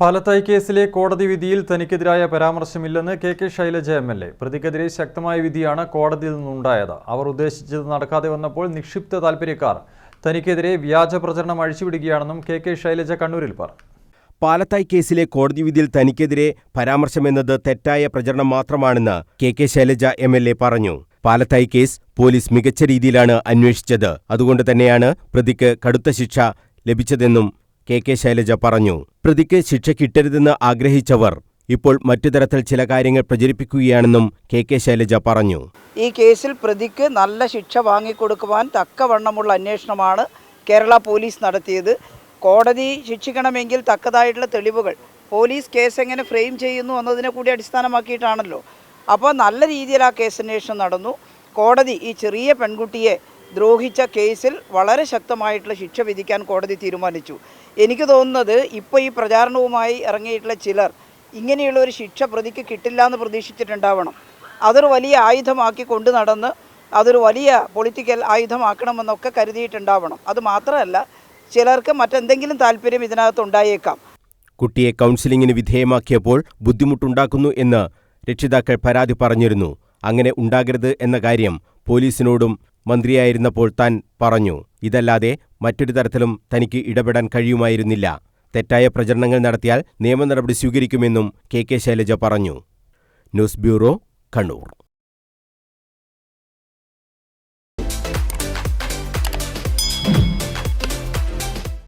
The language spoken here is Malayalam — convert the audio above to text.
പാലത്തായി കേസിലെ കോടതി വിധിയിൽ തനിക്കെതിരായ പരാമർശമില്ലെന്ന് K K Shailaja M L A. പ്രതിക്കെതിരെ ശക്തമായ വിധിയാണ് കോടതിയിൽ നിന്നുണ്ടായത്. അവർ ഉദ്ദേശിച്ചത് നടക്കാതെ വന്നപ്പോൾ നിക്ഷിപ്ത താൽപ്പര്യക്കാർ തനിക്കെതിരെ വ്യാജ പ്രചരണം അഴിച്ചുവിടുകയാണെന്നും കെ കെ ശൈലജ കണ്ണൂരിൽ പറഞ്ഞു. പാലത്തായി കേസിലെ കോടതി വിധിയിൽ തനിക്കെതിരെ പരാമർശമെന്നത് തെറ്റായ പ്രചരണം മാത്രമാണെന്ന് K K Shailaja M L A പറഞ്ഞു. പാലത്തായി കേസ് പോലീസ് മികച്ച രീതിയിലാണ് അന്വേഷിച്ചത്. അതുകൊണ്ട് തന്നെയാണ് പ്രതിക്ക് കടുത്ത ശിക്ഷ ലഭിച്ചതെന്നും കെ കെ ശൈലജ പറഞ്ഞു. പ്രതിക്ക് ശിക്ഷ കിട്ടരുതെന്ന് ആഗ്രഹിച്ചവർ ഇപ്പോൾ മറ്റു തരത്തിൽ ചില കാര്യങ്ങൾ പ്രചരിപ്പിക്കുകയാണെന്നും കെ കെ ശൈലജ പറഞ്ഞു. ഈ കേസിൽ പ്രതിക്ക് നല്ല ശിക്ഷ വാങ്ങിക്കൊടുക്കുവാൻ തക്കവണ്ണമുള്ള അന്വേഷണമാണ് കേരള പോലീസ് നടത്തിയത്. കോടതി ശിക്ഷിക്കണമെങ്കിൽ തക്കതായിട്ടുള്ള തെളിവുകൾ. പോലീസ് കേസ് എങ്ങനെ ഫ്രെയിം ചെയ്യുന്നു എന്നതിനെ കൂടി അടിസ്ഥാനമാക്കിയിട്ടാണല്ലോ. അപ്പോൾ നല്ല രീതിയിൽ ആ കേസ് അന്വേഷണം നടന്നു. കോടതി ഈ ചെറിയ പെൺകുട്ടിയെ ദ്രോഹിച്ച കേസിൽ വളരെ ശക്തമായിട്ടുള്ള ശിക്ഷ വിധിക്കാൻ കോടതി തീരുമാനിച്ചു. എനിക്ക് തോന്നുന്നത് ഇപ്പോൾ ഈ പ്രചാരണവുമായി ഇറങ്ങിയിട്ടുള്ള ചിലർ ഇങ്ങനെയുള്ള ഒരു ശിക്ഷ പ്രതിക്ക് കിട്ടില്ല എന്ന് പ്രതീക്ഷിച്ചിട്ടുണ്ടാവണം. അതൊരു വലിയ ആയുധമാക്കി കൊണ്ടു നടന്ന് അതൊരു വലിയ പൊളിറ്റിക്കൽ ആയുധമാക്കണമെന്നൊക്കെ കരുതിയിട്ടുണ്ടാവണം. അത് മാത്രമല്ല ചിലർക്ക് മറ്റെന്തെങ്കിലും താല്പര്യം ഇതിനകത്ത് ഉണ്ടായേക്കാം. കുട്ടിയെ കൗൺസിലിംഗിന് വിധേയമാക്കിയപ്പോൾ ബുദ്ധിമുട്ടുണ്ടാക്കുന്നു എന്ന് രക്ഷിതാക്കൾ പരാതി പറഞ്ഞിരുന്നു. അങ്ങനെ ഉണ്ടാകരുത് എന്ന കാര്യം പോലീസിനോടും മന്ത്രിയായിരുന്നപ്പോൾ താൻ പറഞ്ഞു ഇതല്ലാതെ മറ്റൊരു തരത്തിലും തനിക്ക് ഇടപെടാൻ കഴിയുമായിരുന്നില്ല. തെറ്റായ പ്രചരണങ്ങൾ നടത്തിയാൽ നിയമ നടപടി സ്വീകരിക്കുമെന്നും കെ കെ ശൈലജ പറഞ്ഞു. News bureau Kannur.